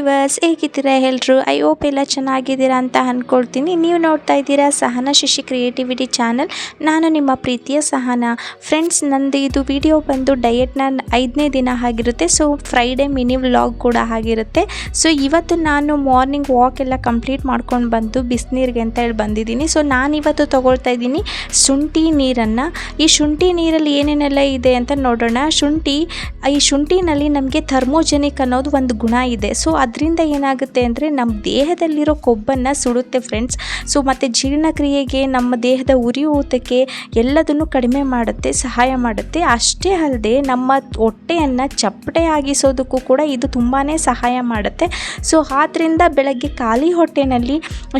Viewers ಹೇಗಿದ್ದೀರಾ ಎಲ್ಲರೂ I hope ಎಲ್ಲ ಚೆನ್ನಾಗಿದ್ದೀರಾ ಅಂತ ಅಂದ್ಕೊಳ್ತೀನಿ ನೀವು ನೋಡ್ತಾ ಇದ್ದೀರಾ ಸಹನ ಶಶಿ ಕ್ರಿಯೇಟಿವಿಟಿ ಚಾನಲ್ ನಾನು ನಿಮ್ಮ ಪ್ರೀತಿಯ ಸಹನ. ಫ್ರೆಂಡ್ಸ್ ನಂದು ಇದು ವಿಡಿಯೋ ಬಂದು ಡಯೆಟ್ನ ಐದನೇ ದಿನ ಆಗಿರುತ್ತೆ. ಸೊ ಫ್ರೈಡೇ ಮಿನಿ ವ್ಲಾಗ್ ಕೂಡ ಆಗಿರುತ್ತೆ. ಸೊ ಇವತ್ತು ನಾನು ಮಾರ್ನಿಂಗ್ ವಾಕ್ ಎಲ್ಲ ಕಂಪ್ಲೀಟ್ ಮಾಡ್ಕೊಂಡು ಬಂದು ಬಿಸಿನೀರಿಗೆ ಅಂತ ಹೇಳಿ ಬಂದಿದ್ದೀನಿ. ಸೊ ನಾನಿವತ್ತು ತೊಗೊಳ್ತಾ ಇದ್ದೀನಿ ಶುಂಠಿ ನೀರನ್ನು. ಈ ಶುಂಠಿ ನೀರಲ್ಲಿ ಏನೇನೆಲ್ಲ ಇದೆ ಅಂತ ನೋಡೋಣ. ಶುಂಠಿ, ಈ ಶುಂಠಿನಲ್ಲಿ ನಮಗೆ ಥರ್ಮೋಜೆನಿಕ್ ಅನ್ನೋದು ಒಂದು ಗುಣ ಇದೆ. ಸೊ ಅದರಿಂದ ಏನಾಗುತ್ತೆ ಅಂದರೆ ನಮ್ಮ ದೇಹದಲ್ಲಿರೋ ಕೊಬ್ಬನ್ನು ಸುಡುತ್ತೆ ಫ್ರೆಂಡ್ಸ್ ಸೊ ಮತ್ತು ಜೀರ್ಣಕ್ರಿಯೆಗೆ ನಮ್ಮ ದೇಹದ ಉರಿಯೂತಕ್ಕೆ ಎಲ್ಲದನ್ನು ಕಡಿಮೆ ಮಾಡುತ್ತೆ, ಸಹಾಯ ಮಾಡುತ್ತೆ. ಅಷ್ಟೇ ಅಲ್ಲದೆ ನಮ್ಮ ಹೊಟ್ಟೆಯನ್ನು ಚಪ್ಪಟೆ ಆಗಿಸೋದಕ್ಕೂ ಕೂಡ ಇದು ತುಂಬಾ ಸಹಾಯ ಮಾಡುತ್ತೆ. ಸೊ ಆದ್ದರಿಂದ ಬೆಳಗ್ಗೆ ಖಾಲಿ ಹೊಟ್ಟೆನಲ್ಲಿ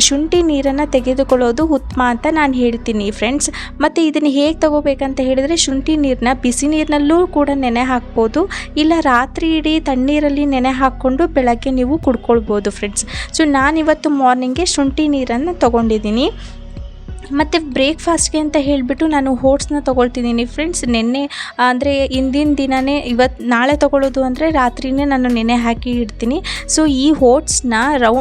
ಶುಂಠಿ ನೀರನ್ನು ತೆಗೆದುಕೊಳ್ಳೋದು ಉತ್ತಮ ಅಂತ ನಾನು ಹೇಳ್ತೀನಿ ಫ್ರೆಂಡ್ಸ್ ಮತ್ತು ಇದನ್ನು ಹೇಗೆ ತಗೋಬೇಕಂತ ಹೇಳಿದರೆ ಶುಂಠಿ ನೀರನ್ನ ಬಿಸಿ ನೀರಿನಲ್ಲೂ ಕೂಡ ನೆನೆ ಹಾಕ್ಬೋದು. ಇಲ್ಲ ರಾತ್ರಿ ಇಡೀ ತಣ್ಣೀರಲ್ಲಿ ನೆನೆ ಹಾಕ್ಕೊಂಡು ಬೆಳಗ್ಗೆ ನೀವು ಕುಡ್ಕೊಳ್ಬೋದು ಫ್ರೆಂಡ್ಸ್ ಸೊ ನಾನಿವತ್ತು ಮಾರ್ನಿಂಗ್ಗೆ ಶುಂಠಿ ನೀರನ್ನು ತೊಗೊಂಡಿದ್ದೀನಿ. ಮತ್ತು ಬ್ರೇಕ್ಫಾಸ್ಟ್ಗೆ ಅಂತ ಹೇಳಿಬಿಟ್ಟು ನಾನು ಓಟ್ಸ್ನ ತೊಗೊಳ್ತಿದ್ದೀನಿ ಫ್ರೆಂಡ್ಸ್. ನೆನ್ನೆ, ಅಂದರೆ ಹಿಂದಿನ ದಿನವೇ ಇವತ್ತು ನಾಳೆ ತೊಗೊಳ್ಳೋದು ಅಂದರೆ ರಾತ್ರಿಯೇ ನಾನು ನೆನೆ ಹಾಕಿ ಇಡ್ತೀನಿ. ಸೊ ಈ ಓಟ್ಸ್ನ ರೌ,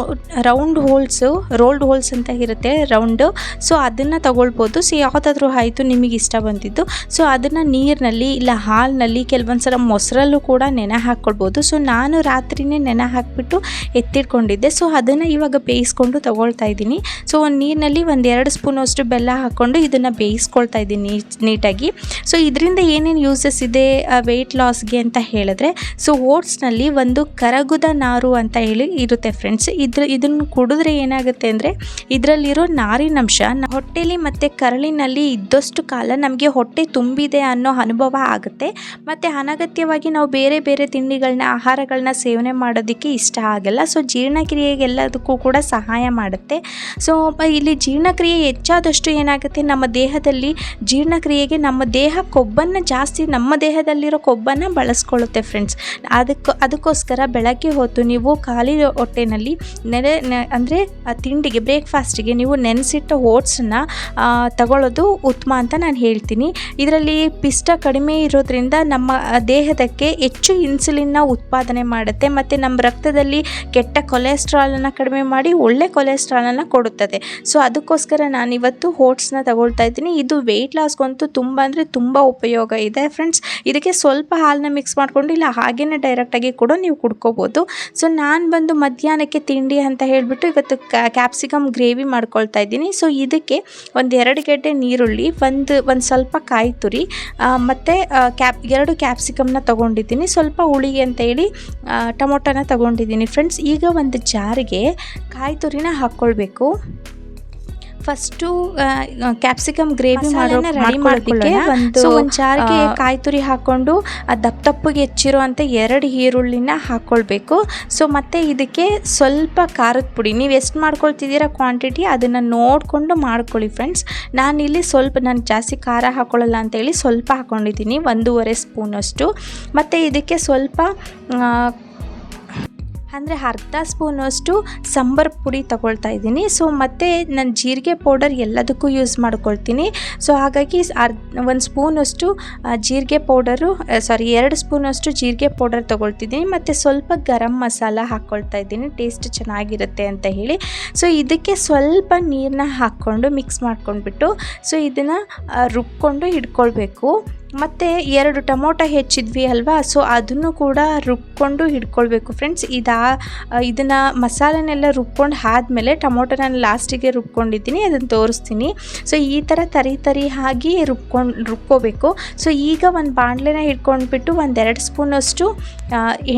ರೌಂಡ್ ಹೋಲ್ಸು, ರೋಲ್ಡ್ ಹೋಲ್ಸ್ ಅಂತ ಇರುತ್ತೆ, ರೌಂಡು. ಸೊ ಅದನ್ನು ತೊಗೊಳ್ಬೋದು. ಸೊ ಯಾವುದಾದ್ರೂ ಆಯಿತು ನಿಮಗೆ ಇಷ್ಟ ಬಂದಿದ್ದು. ಸೊ ಅದನ್ನು ನೀರಿನಲ್ಲಿ ಇಲ್ಲ ಹಾಲಿನಲ್ಲಿ ಕೆಲವೊಂದು ಸಲ ಮೊಸರಲ್ಲೂ ಕೂಡ ನೆನೆ ಹಾಕ್ಕೊಳ್ಬೋದು ಸೊ ನಾನು ರಾತ್ರಿನೇ ನೆನೆ ಹಾಕಿಬಿಟ್ಟು ಎತ್ತಿಟ್ಕೊಂಡಿದ್ದೆ. ಸೊ ಅದನ್ನು ಇವಾಗ ಬೇಯಿಸ್ಕೊಂಡು ತೊಗೊಳ್ತಾ ಇದ್ದೀನಿ. ಸೊ ಒಂದು ನೀರಿನಲ್ಲಿ ಒಂದು ಎರಡು ಸ್ಪೂನ್ ಅಷ್ಟು ಬೆಲ್ಲ ಹಾಕ್ಕೊಂಡು ಇದನ್ನು ಬೇಯಿಸ್ಕೊಳ್ತಾ ಇದ್ದೀನಿ ನೀಟಾಗಿ. ಸೊ ಇದರಿಂದ ಏನೇನು ಯೂಸಸ್ ಇದೆ ವೆಯ್ಟ್ ಲಾಸ್ಗೆ ಅಂತ ಹೇಳಿದ್ರೆ ಸೊ ಓಟ್ಸ್ನಲ್ಲಿ ಒಂದು ಕರಗುದ ನಾರು ಅಂತ ಹೇಳಿ ಇರುತ್ತೆ ಫ್ರೆಂಡ್ಸ್ ಇದ್ರ ಇದನ್ನು ಕುಡಿದ್ರೆ ಏನಾಗುತ್ತೆ ಅಂದರೆ, ಇದರಲ್ಲಿರೋ ನಾರಿನಂಶ ಹೊಟ್ಟೆಲಿ ಮತ್ತು ಕರಳಿನಲ್ಲಿ ಇದ್ದಷ್ಟು ಕಾಲ ನಮಗೆ ಹೊಟ್ಟೆ ತುಂಬಿದೆ ಅನ್ನೋ ಅನುಭವ ಆಗುತ್ತೆ. ಮತ್ತು ಅನಗತ್ಯವಾಗಿ ನಾವು ಬೇರೆ ಬೇರೆ ತಿಂಡಿಗಳನ್ನ ಆಹಾರಗಳನ್ನ ಸೇವನೆ ಮಾಡೋದಕ್ಕೆ ಇಷ್ಟ ಆಗಲ್ಲ. ಸೊ ಜೀರ್ಣಕ್ರಿಯೆಗೆಲ್ಲದಕ್ಕೂ ಕೂಡ ಸಹಾಯ ಮಾಡುತ್ತೆ. ಸೊ ಇಲ್ಲಿ ಜೀರ್ಣಕ್ರಿಯೆ ಹೆಚ್ಚಾದಷ್ಟು ಏನಾಗುತ್ತೆ? ನಮ್ಮ ದೇಹದಲ್ಲಿ ಜೀರ್ಣಕ್ರಿಯೆಗೆ ನಮ್ಮ ದೇಹ ಕೊಬ್ಬನ್ನು ಜಾಸ್ತಿ, ನಮ್ಮ ದೇಹದಲ್ಲಿರೋ ಕೊಬ್ಬನ್ನು ಬಳಸ್ಕೊಳ್ಳುತ್ತೆ ಫ್ರೆಂಡ್ಸ್ ಅದಕ್ಕೆ, ಅದಕ್ಕೋಸ್ಕರ ಬೆಳಗ್ಗೆ ಹೊತ್ತು ನೀವು ಖಾಲಿ ಹೊಟ್ಟೆನಲ್ಲಿ ನೆನೆ ಅಂದರೆ ತಿಂಡಿಗೆ ಬ್ರೇಕ್ಫಾಸ್ಟಿಗೆ ನೀವು ನೆನೆಸಿಟ್ಟ ಓಟ್ಸನ್ನು ತಗೊಳ್ಳೋದು ಉತ್ತಮ ಅಂತ ನಾನು ಹೇಳ್ತೀನಿ. ಇದರಲ್ಲಿ ಪಿಷ್ಟ ಕಡಿಮೆ ಇರೋದ್ರಿಂದ ನಮ್ಮ ದೇಹದಕ್ಕೆ ಹೆಚ್ಚು ಇನ್ಸುಲಿನ್ನ ಉತ್ಪಾದನೆ ಮಾಡುತ್ತೆ. ಮತ್ತು ನಮ್ಮ ರಕ್ತದಲ್ಲಿ ಕೆಟ್ಟ ಕೊಲೆಸ್ಟ್ರಾಲನ್ನು ಕಡಿಮೆ ಮಾಡಿ ಒಳ್ಳೆ ಕೊಲೆಸ್ಟ್ರಾಲನ್ನು ಕೊಡುತ್ತದೆ. ಸೊ ಅದಕ್ಕೋಸ್ಕರ ನಾನಿವತ್ತು ಓಟ್ಸ್ನ ತಗೊಳ್ತಾ ಇದ್ದೀನಿ. ಇದು ವೆಯ್ಟ್ ಲಾಸ್ಗಂತೂ ತುಂಬ ಅಂದರೆ ತುಂಬ ಉಪಯೋಗ ಇದೆ ಫ್ರೆಂಡ್ಸ್ ಇದಕ್ಕೆ ಸ್ವಲ್ಪ ಹಾಲನ್ನ ಮಿಕ್ಸ್ ಮಾಡಿಕೊಂಡು ಇಲ್ಲ ಹಾಗೇ ಡೈರೆಕ್ಟಾಗಿ ಕೂಡ ನೀವು ಕುಡ್ಕೋಬೋದು. ಸೊ ನಾನು ಬಂದು ಮಧ್ಯಾಹ್ನಕ್ಕೆ ತಿಂಡಿ ಅಂತ ಹೇಳಿಬಿಟ್ಟು ಇವತ್ತು ಕ್ಯಾಪ್ಸಿಕಮ್ ಗ್ರೇವಿ ಮಾಡ್ಕೊಳ್ತಾ ಇದ್ದೀನಿ. ಸೊ ಇದಕ್ಕೆ ಒಂದು ಎರಡು ಗಡ್ಡೆ ನೀರುಳ್ಳಿ, ಒಂದು ಒಂದು ಸ್ವಲ್ಪ ಕಾಯಿ ತುರಿ ಮತ್ತು ಕ್ಯಾಪ್ ಎರಡು ಕ್ಯಾಪ್ಸಿಕಮ್ನ ತೊಗೊಂಡಿದ್ದೀನಿ. ಸ್ವಲ್ಪ ಹುಳಿ ಅಂತ ಹೇಳಿ ಟೊಮೊಟೊನ ತೊಗೊಂಡಿದ್ದೀನಿ ಫ್ರೆಂಡ್ಸ್ ಈಗ ಒಂದು ಜಾರಿಗೆ ಕಾಯಿ ತುರಿನ ಹಾಕ್ಕೊಳ್ಬೇಕು. ಫಸ್ಟು ಕ್ಯಾಪ್ಸಿಕಮ್ ಗ್ರೇವಿ ರೆಡಿ ಮಾಡ್ಕೊಳ್ಳೋಣ. ಒಂದು ಚಾರಿಗೆ ಕಾಯಿ ತುರಿ ಹಾಕ್ಕೊಂಡು ದಪ್ಪ ದಪ್ಪಗೆ ಹೆಚ್ಚಿರೋ ಅಂತ ಎರಡು ಈರುಳ್ಳಿನ ಹಾಕ್ಕೊಳ್ಬೇಕು ಸೊ ಮತ್ತು ಇದಕ್ಕೆ ಸ್ವಲ್ಪ ಖಾರದ ಪುಡಿ. ನೀವು ಎಷ್ಟು ಮಾಡ್ಕೊಳ್ತಿದ್ದೀರಾ ಕ್ವಾಂಟಿಟಿ ಅದನ್ನು ನೋಡಿಕೊಂಡು ಮಾಡ್ಕೊಳ್ಳಿ ಫ್ರೆಂಡ್ಸ್ ನಾನಿಲ್ಲಿ ಸ್ವಲ್ಪ ನಾನು ಜಾಸ್ತಿ ಖಾರ ಹಾಕ್ಕೊಳ್ಳಲ್ಲ ಅಂತೇಳಿ ಸ್ವಲ್ಪ ಹಾಕ್ಕೊಂಡಿದ್ದೀನಿ ಒಂದೂವರೆ ಸ್ಪೂನಷ್ಟು ಮತ್ತು ಇದಕ್ಕೆ ಸ್ವಲ್ಪ ಅಂದರೆ ಅರ್ಧ ಸ್ಪೂನಷ್ಟು ಸಾಂಬಾರ್ ಪುಡಿ ತಗೊಳ್ತಾ ಇದ್ದೀನಿ. ಸೊ ಮತ್ತು ನಾನು ಜೀರಿಗೆ ಪೌಡರ್ ಎಲ್ಲದಕ್ಕೂ ಯೂಸ್ ಮಾಡ್ಕೊಳ್ತೀನಿ. ಸೊ ಹಾಗಾಗಿ ಅರ್ಧ ಒಂದು ಸ್ಪೂನಷ್ಟು ಜೀರಿಗೆ ಪೌಡರು ಸಾರಿ ಎರಡು ಸ್ಪೂನಷ್ಟು ಜೀರಿಗೆ ಪೌಡರ್ ತೊಗೊಳ್ತಿದ್ದೀನಿ. ಮತ್ತು ಸ್ವಲ್ಪ ಗರಂ ಮಸಾಲ ಹಾಕ್ಕೊಳ್ತಾ ಇದ್ದೀನಿ. ಟೇಸ್ಟ್ ಚೆನ್ನಾಗಿರುತ್ತೆ ಅಂತ ಹೇಳಿ. ಸೊ ಇದಕ್ಕೆ ಸ್ವಲ್ಪ ನೀರನ್ನ ಹಾಕ್ಕೊಂಡು ಮಿಕ್ಸ್ ಮಾಡ್ಕೊಂಡ್ಬಿಟ್ಟು ಸೊ ಇದನ್ನು ರುಬ್ಕೊಂಡು ಇಟ್ಕೊಳ್ಬೇಕು. ಮತ್ತು ಎರಡು ಟೊಮೊಟೊ ಹೆಚ್ಚಿದ್ವಿ ಅಲ್ವಾ? ಸೊ ಅದನ್ನು ಕೂಡ ರುಬ್ಕೊಂಡು ಹಿಡ್ಕೊಳ್ಬೇಕು ಫ್ರೆಂಡ್ಸ್ ಇದಾ, ಇದನ್ನು ಮಸಾಲೆನೆಲ್ಲ ರುಬ್ಕೊಂಡು ಆದಮೇಲೆ ಟೊಮೊಟೊ ನಾನು ಲಾಸ್ಟಿಗೆ ರುಬ್ಕೊಂಡಿದ್ದೀನಿ, ಅದನ್ನು ತೋರಿಸ್ತೀನಿ. ಸೊ ಈ ಥರ ತರಿ ತರಿ ಆಗಿ ರುಬ್ಕೊಂಡು, ರುಬ್ಕೋಬೇಕು. ಸೊ ಈಗ ಒಂದು ಬಾಣಲೆನ ಹಿಡ್ಕೊಂಡ್ಬಿಟ್ಟು ಒಂದೆರಡು ಸ್ಪೂನಷ್ಟು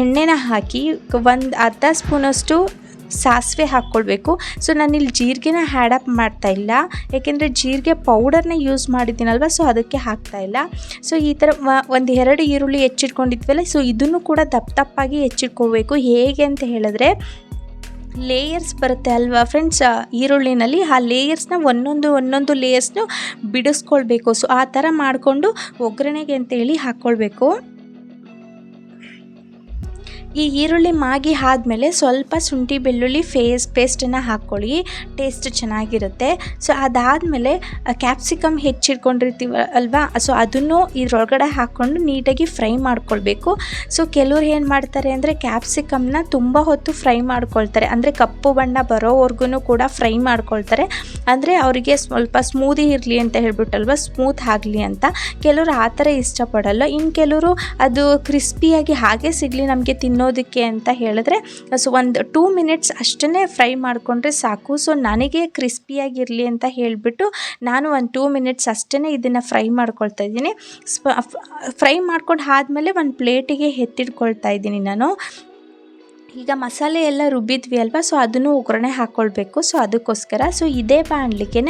ಎಣ್ಣೆನ ಹಾಕಿ, ಒಂದು ಅರ್ಧ ಸ್ಪೂನಷ್ಟು ಸಾಸಿವೆ ಹಾಕ್ಕೊಳ್ಬೇಕು. ಸೊ ನಾನಿಲ್ಲಿ ಜೀರಿಗೆನ ಹ್ಯಾಡಪ್ ಮಾಡ್ತಾ ಇಲ್ಲ. ಏಕೆಂದರೆ ಜೀರಿಗೆ ಪೌಡರ್ನ ಯೂಸ್ ಮಾಡಿದ್ದೀನಲ್ವ ಸೊ ಅದಕ್ಕೆ ಹಾಕ್ತಾ ಇಲ್ಲ. ಸೊ ಈ ಥರ ಒಂದು ಎರಡು ಈರುಳ್ಳಿ ಹೆಚ್ಚಿಟ್ಕೊಂಡಿದ್ವಲ್ಲ ಸೊ ಇದನ್ನು ಕೂಡ ದಪ್ಪ ದಪ್ಪಾಗಿ ಹೆಚ್ಚಿಟ್ಕೋಬೇಕು ಹೇಗೆ ಅಂತ ಹೇಳಿದ್ರೆ ಲೇಯರ್ಸ್ ಬರುತ್ತೆ ಅಲ್ವಾ ಫ್ರೆಂಡ್ಸ್ ಈರುಳ್ಳಿನಲ್ಲಿ, ಆ ಲೇಯರ್ಸ್ನ ಒಂದೊಂದು ಒಂದೊಂದು ಲೇಯರ್ಸ್ನು ಬಿಡಿಸ್ಕೊಳ್ಬೇಕು. ಸೊ ಆ ಥರ ಮಾಡಿಕೊಂಡು ಒಗ್ಗರಣೆಗೆ ಅಂತೇಳಿ ಹಾಕ್ಕೊಳ್ಬೇಕು. ಈ ಈರುಳ್ಳಿ ಮಾಗಿ ಆದಮೇಲೆ ಸ್ವಲ್ಪ ಶುಂಠಿ ಬೆಳ್ಳುಳ್ಳಿ ಫೇಸ್ ಪೇಸ್ಟನ್ನು ಹಾಕ್ಕೊಳ್ಳಿ. ಟೇಸ್ಟ್ ಚೆನ್ನಾಗಿರುತ್ತೆ. ಸೊ, ಅದಾದಮೇಲೆ ಕ್ಯಾಪ್ಸಿಕಮ್ ಹೆಚ್ಚಿಟ್ಕೊಂಡಿರ್ತೀವ ಅಲ್ವಾ? ಸೊ, ಅದನ್ನು ಇದ್ರೊಳಗಡೆ ಹಾಕ್ಕೊಂಡು ನೀಟಾಗಿ ಫ್ರೈ ಮಾಡ್ಕೊಳ್ಬೇಕು. ಸೊ, ಕೆಲವ್ರು ಏನು ಮಾಡ್ತಾರೆ ಅಂದರೆ ಕ್ಯಾಪ್ಸಿಕಮ್ನ ತುಂಬ ಹೊತ್ತು ಫ್ರೈ ಮಾಡ್ಕೊಳ್ತಾರೆ. ಅಂದರೆ ಕಪ್ಪು ಬಣ್ಣ ಬರೋವರೆಗೂ ಕೂಡ ಫ್ರೈ ಮಾಡ್ಕೊಳ್ತಾರೆ. ಅಂದರೆ ಅವರಿಗೆ ಸ್ವಲ್ಪ ಸ್ಮೂದಿ ಇರಲಿ ಅಂತ ಹೇಳ್ಬಿಟ್ಟಲ್ವ? ಸ್ಮೂತ್ ಆಗಲಿ ಅಂತ. ಕೆಲವರು ಆ ಥರ ಇಷ್ಟಪಡಲ್ಲ. ಇನ್ನು ಕೆಲವರು ಅದು ಕ್ರಿಸ್ಪಿಯಾಗಿ ಹಾಗೆ ಸಿಗಲಿ, ನಮಗೆ ತಿನ್ನೋದಕ್ಕೆ ಅಂತ ಹೇಳಿದ್ರೆ, ಸೊ ಒಂದು ಟೂ ಮಿನಿಟ್ಸ್ ಅಷ್ಟೇ ಫ್ರೈ ಮಾಡಿಕೊಂಡ್ರೆ ಸಾಕು. ಸೊ ನನಗೆ ಕ್ರಿಸ್ಪಿಯಾಗಿರಲಿ ಅಂತ ಹೇಳಿಬಿಟ್ಟು ನಾನು ಒಂದು ಟೂ ಮಿನಿಟ್ಸ್ ಅಷ್ಟೇ ಇದನ್ನು ಫ್ರೈ ಮಾಡ್ಕೊಳ್ತಾ ಇದ್ದೀನಿ. ಫ್ರೈ ಮಾಡ್ಕೊಂಡು ಆದಮೇಲೆ ಒಂದು ಪ್ಲೇಟಿಗೆ ಎತ್ತಿಟ್ಕೊಳ್ತಾ ಇದ್ದೀನಿ ನಾನು. ಈಗ ಮಸಾಲೆ ಎಲ್ಲ ರುಬ್ಬಿದ್ವಿ ಅಲ್ವಾ? ಸೊ ಅದನ್ನು ಒಗ್ಗರಣೆ ಹಾಕ್ಕೊಳ್ಬೇಕು ಸೊ ಅದಕ್ಕೋಸ್ಕರ ಸೊ ಇದೇ ಬಾಣಲಿಗೆ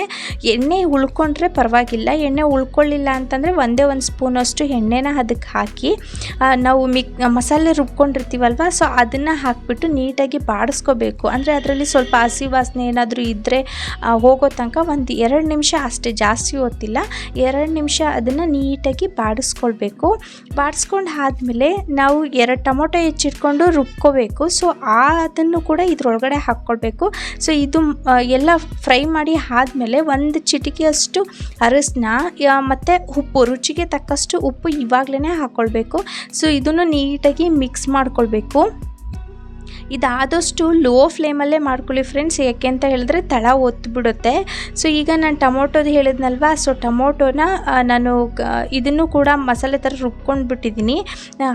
ಎಣ್ಣೆ ಉಳ್ಕೊಂಡ್ರೆ ಪರವಾಗಿಲ್ಲ. ಎಣ್ಣೆ ಉಳ್ಕೊಳ್ಳಿಲ್ಲ ಅಂತಂದರೆ ಒಂದೇ ಒಂದು ಸ್ಪೂನಷ್ಟು ಎಣ್ಣೆನ ಅದಕ್ಕೆ ಹಾಕಿ ನಾವು ಮಿಕ್, ಮಸಾಲೆ ರುಬ್ಕೊಂಡಿರ್ತೀವಲ್ವ? ಸೊ ಅದನ್ನು ಹಾಕಿಬಿಟ್ಟು ನೀಟಾಗಿ ಬಾಡಿಸ್ಕೋಬೇಕು. ಅಂದರೆ ಅದರಲ್ಲಿ ಸ್ವಲ್ಪ ಹಸಿ ವಾಸನೆ ಏನಾದರೂ ಇದ್ದರೆ ಹೋಗೋ ತನಕ ಒಂದು ಎರಡು ನಿಮಿಷ ಅಷ್ಟೇ, ಜಾಸ್ತಿ ಓದ್ತಿಲ್ಲ ಎರಡು ನಿಮಿಷ ಅದನ್ನು ನೀಟಾಗಿ ಬಾಡಿಸ್ಕೊಳ್ಬೇಕು. ಬಾಡಿಸ್ಕೊಂಡು ಆದಮೇಲೆ ನಾವು ಎರಡು ಟೊಮೊಟೊ ಹೆಚ್ಚಿಟ್ಕೊಂಡು ರುಬ್ಕೋಬೇಕು. ಸೊ ಆ ಅದನ್ನು ಕೂಡ ಇದ್ರೊಳಗಡೆ ಹಾಕ್ಕೊಳ್ಬೇಕು. ಸೊ ಇದು ಎಲ್ಲ ಫ್ರೈ ಮಾಡಿ ಆದಮೇಲೆ ಒಂದು ಚಿಟಿಕೆಯಷ್ಟು ಅರಸನ್ನ ಮತ್ತು ಉಪ್ಪು, ರುಚಿಗೆ ತಕ್ಕಷ್ಟು ಉಪ್ಪು ಇವಾಗಲೇ ಹಾಕ್ಕೊಳ್ಬೇಕು. ಸೊ ಇದನ್ನು ನೀಟಾಗಿ ಮಿಕ್ಸ್ ಮಾಡ್ಕೊಳ್ಬೇಕು. ಇದಾದಷ್ಟು ಲೋ ಫ್ಲೇಮಲ್ಲೇ ಮಾಡ್ಕೊಳ್ಳಿ ಫ್ರೆಂಡ್ಸ್ ಯಾಕೆ ಅಂತ ಹೇಳಿದ್ರೆ ತಳ ಒತ್ತಿಬಿಡುತ್ತೆ ಸೊ ಈಗ ನಾನು ಟೊಮೊಟೊದು ಹೇಳಿದ್ನಲ್ವ? ಸೊ ಟೊಮೊಟೊನ ನಾನು ಇದನ್ನು ಕೂಡ ಮಸಾಲೆ ಥರ ರುಬ್ಕೊಂಡು ಬಿಟ್ಟಿದ್ದೀನಿ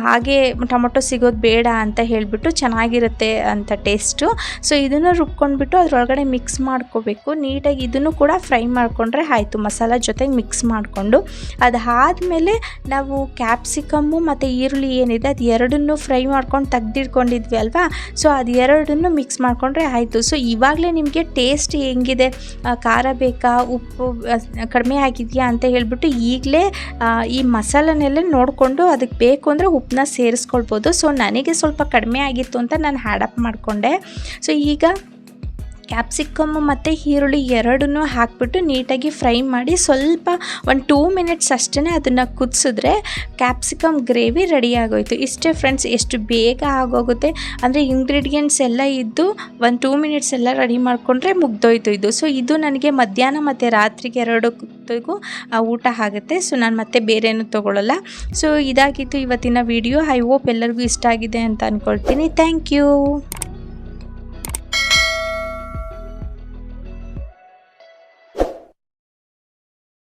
ಹಾಗೆ ಟೊಮೊಟೊ ಸಿಗೋದು ಬೇಡ ಅಂತ ಹೇಳಿಬಿಟ್ಟು ಚೆನ್ನಾಗಿರುತ್ತೆ ಅಂತ ಟೇಸ್ಟು ಸೊ ಇದನ್ನು ರುಬ್ಕೊಂಡ್ಬಿಟ್ಟು ಅದರೊಳಗಡೆ ಮಿಕ್ಸ್ ಮಾಡ್ಕೋಬೇಕು. ನೀಟಾಗಿ ಇದನ್ನು ಕೂಡ ಫ್ರೈ ಮಾಡಿಕೊಂಡ್ರೆ ಆಯಿತು, ಮಸಾಲ ಜೊತೆಗೆ ಮಿಕ್ಸ್ ಮಾಡಿಕೊಂಡು. ಅದಾದಮೇಲೆ ನಾವು ಕ್ಯಾಪ್ಸಿಕಮ್ಮು ಮತ್ತು ಈರುಳ್ಳಿ ಏನಿದೆ, ಅದು ಎರಡನ್ನೂ ಫ್ರೈ ಮಾಡ್ಕೊಂಡು ತೆಗ್ದಿಟ್ಕೊಂಡಿದ್ವಿ ಅಲ್ವಾ? ಸೊ ಅದು ಎರಡನ್ನೂ ಮಿಕ್ಸ್ ಮಾಡಿಕೊಂಡ್ರೆ ಆಯಿತು. ಸೊ ಇವಾಗಲೇ ನಿಮಗೆ ಟೇಸ್ಟ್ ಹೆಂಗಿದೆ? ಖಾರ ಬೇಕಾ? ಉಪ್ಪು ಕಡಿಮೆ ಆಗಿದೆಯಾ ಅಂತ ಹೇಳ್ಬಿಟ್ಟು ಈಗಲೇ ಈ ಮಸಾಲನೆಲ್ಲ ನೋಡಿಕೊಂಡು ಅದಕ್ಕೆ ಬೇಕು ಅಂದರೆ ಉಪ್ಪನ್ನ ಸೇರಿಸ್ಕೊಳ್ಬೋದು. ಸೊ ನನಗೆ ಸ್ವಲ್ಪ ಕಡಿಮೆ ಆಗಿತ್ತು ಅಂತ ನಾನು ಹ್ಯಾಡಪ್ ಮಾಡಿಕೊಂಡೆ. ಸೊ ಈಗ ಕ್ಯಾಪ್ಸಿಕಮ್ ಮತ್ತು ಈರುಳ್ಳಿ ಎರಡನ್ನೂ ಹಾಕಿಬಿಟ್ಟು ನೀಟಾಗಿ ಫ್ರೈ ಮಾಡಿ ಸ್ವಲ್ಪ ಒಂದು ಟೂ ಮಿನಿಟ್ಸ್ ಅಷ್ಟೇ ಅದನ್ನು ಕುದಿಸಿದ್ರೆ ಕ್ಯಾಪ್ಸಿಕಮ್ ಗ್ರೇವಿ ರೆಡಿ ಆಗೋಯ್ತು. ಇಷ್ಟೇ ಫ್ರೆಂಡ್ಸ್ ಎಷ್ಟು ಬೇಗ ಆಗೋಗುತ್ತೆ? ಅಂದರೆ ಇಂಗ್ರೀಡಿಯೆಂಟ್ಸ್ ಎಲ್ಲ ಇದ್ದು ಒಂದು ಟೂ ಮಿನಿಟ್ಸ್ ಎಲ್ಲ ರೆಡಿ ಮಾಡಿಕೊಂಡ್ರೆ ಮುಗ್ದೋಯ್ತು ಇದು. ಸೊ ಇದು ನನಗೆ ಮಧ್ಯಾಹ್ನ ಮತ್ತು ರಾತ್ರಿಗೆ ಎರಡು ಹೊತ್ತಿಗೂ, ಊಟ ಆಗುತ್ತೆ. ಸೊ ನಾನು ಮತ್ತೆ ಬೇರೇನು ತೊಗೊಳ್ಳಲ್ಲ ಸೊ ಇದಾಗಿತ್ತು ಇವತ್ತಿನ ವಿಡಿಯೋ ಐ ಹೋಪ್ ಎಲ್ಲರಿಗೂ ಇಷ್ಟ ಆಗಿದೆ ಅಂತ ಅಂದ್ಕೊಳ್ತೀನಿ ಥ್ಯಾಂಕ್ ಯು